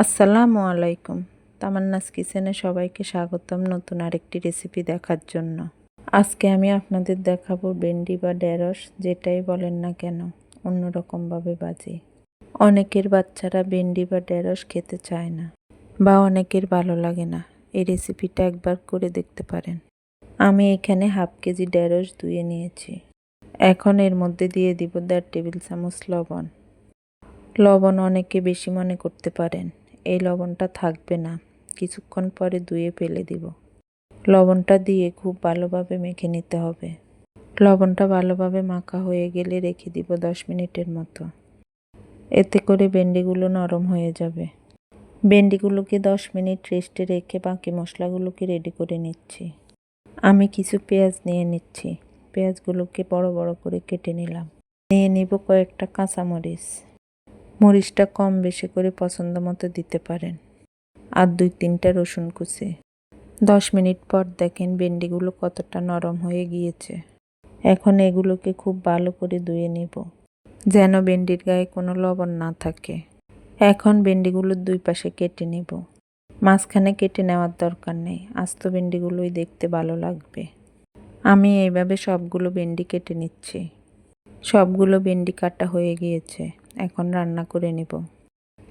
আসসালামু আলাইকুম। তামান্নাস কিচেনে সবাইকে স্বাগতম নতুন আরেকটি রেসিপি দেখার জন্য। আজকে আমি আপনাদের দেখাবো ভেন্ডি বা ঢেঁড়স, যেটাই বলেন না কেন, অন্যরকমভাবে বাজি। অনেকের বাচ্চারা ভেন্ডি বা ঢেঁড়স খেতে চায় না বা অনেকের ভালো লাগে না। এই রেসিপিটা একবার করে দেখতে পারেন। আমি এখানে হাফ কেজি ঢেঁড়স ধুয়ে নিয়েছি। এখন এর মধ্যে দিয়ে দিব দেড় টেবিল চামচ লবণ। লবণ অনেকে বেশি মনে করতে পারেন। এই লবণটা থাকবে না। কিছুক্ষণ পরে ধুয়ে ফেলে দিব। লবণটা দিয়ে খুব ভালোভাবে মেখে নিতে হবে। লবণটা ভালোভাবে মাখা হয়ে গেলে রেখে দিব দশ মিনিটের মতো। এতে করে ভেন্ডিগুলো নরম হয়ে যাবে। ভেন্ডিগুলোকে দশ মিনিট রেস্টে রেখে বাকি মশলাগুলোকে রেডি করে নিচ্ছি। আমি কিছু পেঁয়াজ নিয়ে নিচ্ছি। পেঁয়াজগুলোকে বড় বড় করে কেটে নিলাম। নিয়ে নিব কয়েকটা কাঁচামরিচ। মরিচটা কম বেশি করে পছন্দ মতো দিতে পারেন। আর দুই তিনটা রসুন কুচি। দশ মিনিট পর দেখেন ভেন্ডিগুলো কতটা নরম হয়ে গিয়েছে। এখন এগুলোকে খুব ভালো করে ধুয়ে নেব, যেন ভেন্ডির গায়ে কোনো লবণ না থাকে। এখন ভেন্ডিগুলোর দুই পাশে কেটে নেব। মাঝখানে কেটে নেওয়ার দরকার নেই, আস্ত ভেন্ডিগুলোই দেখতে ভালো লাগবে। আমি এইভাবে সবগুলো ভেন্ডি কেটে নিচ্ছি। সবগুলো ভেন্ডি কাটা হয়ে গিয়েছে। এখন রান্না করে নেব।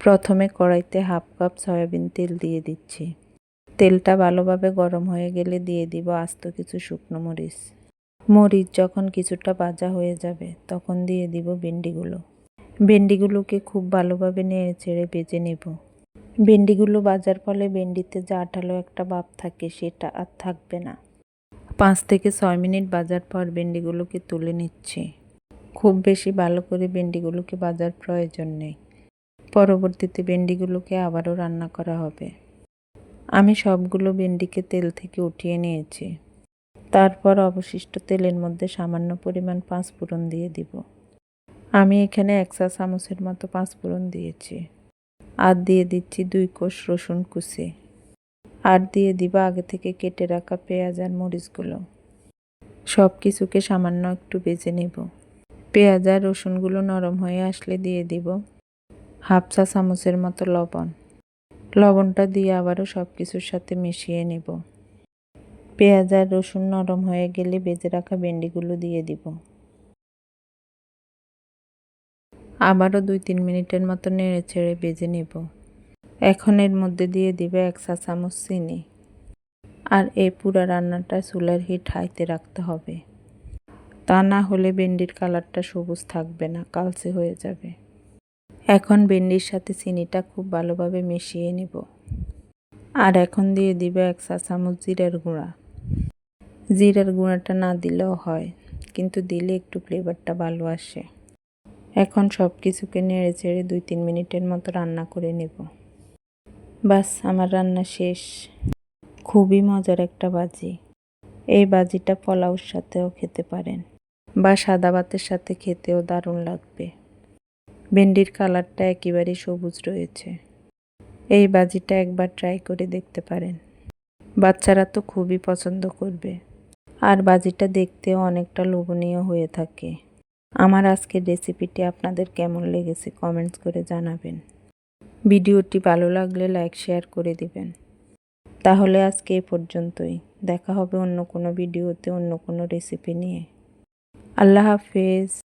প্রথমে কড়াইতে হাফ কাপ সয়াবিন তেল দিয়ে দিচ্ছি। তেলটা ভালোভাবে গরম হয়ে গেলে দিয়ে দিব আস্ত কিছু শুকনো মরিচ। মরিচ যখন কিছুটা ভাজা হয়ে যাবে, তখন দিয়ে দিব ভেন্ডিগুলো। ভেন্ডিগুলোকে খুব ভালোভাবে নেড়ে চেড়ে ভেজে নেব। ভেন্ডিগুলো বাজার ফলে ভেন্ডিতে যা আঠালো একটা ভাব থাকে, সেটা আর থাকবে না। পাঁচ থেকে ছয় মিনিট বাজার পর ভেন্ডিগুলোকে তুলে নিচ্ছি। খুব বেশি ভালো করে ভেন্ডিগুলোকে বাজার প্রয়োজন নেই। পরবর্তীতে ভেন্ডিগুলোকে আবারও রান্না করা হবে। আমি সবগুলো ভেন্ডিকে তেল থেকে উঠিয়ে নিয়েছি। তারপর অবশিষ্ট তেলের মধ্যে সামান্য পরিমাণ পাঁচ ফোড়ন দিয়ে দিব। আমি এখানে এক চা চামচের মতো পাঁচ ফোড়ন দিয়েছি। আর দিয়ে দিচ্ছি দুই কোষ রসুন কুচি। আর দিয়ে দিব আগে থেকে কেটে রাখা পেঁয়াজ আর মরিচগুলো। সব কিছুকে সামান্য একটু বেজে নেব। পেঁয়াজ আর রসুনগুলো নরম হয়ে আসলে দিয়ে দিব। হাফ চা চামচের মতো লবণ। লবণটা দিয়ে আবারও সব কিছুর সাথে মিশিয়ে নেব। পেঁয়াজ আর রসুন নরম হয়ে গেলে বেজে রাখা ভেন্ডিগুলো দিয়ে দিব। আবারও দুই তিন মিনিটের মতো নেড়ে ছেড়ে বেজে নেব। এখন এর মধ্যে দিয়ে দিবে এক চা চামচ চিনি। আর এই পুরা রান্নাটা চুলার হিট হাইতে রাখতে হবে। তা না হলে ভেন্ডির কালারটা সবুজ থাকবে না, কালচে হয়ে যাবে। এখন ভেন্ডির সাথে চিনিটা খুব ভালোভাবে মিশিয়ে নেব। আর এখন দিয়ে দিবে এক চা চামচ জিরার গুঁড়া। জিরার গুঁড়াটা না দিলেও হয়, কিন্তু দিলে একটু ফ্লেভারটা ভালো আসে। এখন সব কিছুকে নেড়ে চেড়ে দুই তিন মিনিটের মতো রান্না করে নেব। বাস, আমার রান্না শেষ। খুবই মজার একটা বাজি এই বাজিটা পোলাওর সাথেও খেতে পারেন। বা সাদা ভাতের সাথে খেতেও দারুণ লাগবে। ভেন্ডির কালারটা একেবারেই সবুজ রয়েছে। এই বাজিটা একবার ট্রাই করে দেখতে পারেন। বাচ্চারা তো খুবই পছন্দ করবে। আর বাজিটা দেখতেও অনেকটা লোভনীয় হয়ে থাকে। আমার আজকের রেসিপিটি আপনাদের কেমন লেগেছে কমেন্টস করে জানাবেন। ভিডিওটি ভালো লাগলে লাইক, শেয়ার করে দিবেন। তাহলে আজকে এ পর্যন্তই। দেখা হবে অন্য কোনো ভিডিওতে অন্য কোনো রেসিপি নিয়ে। আল্লাহ হাফেজ।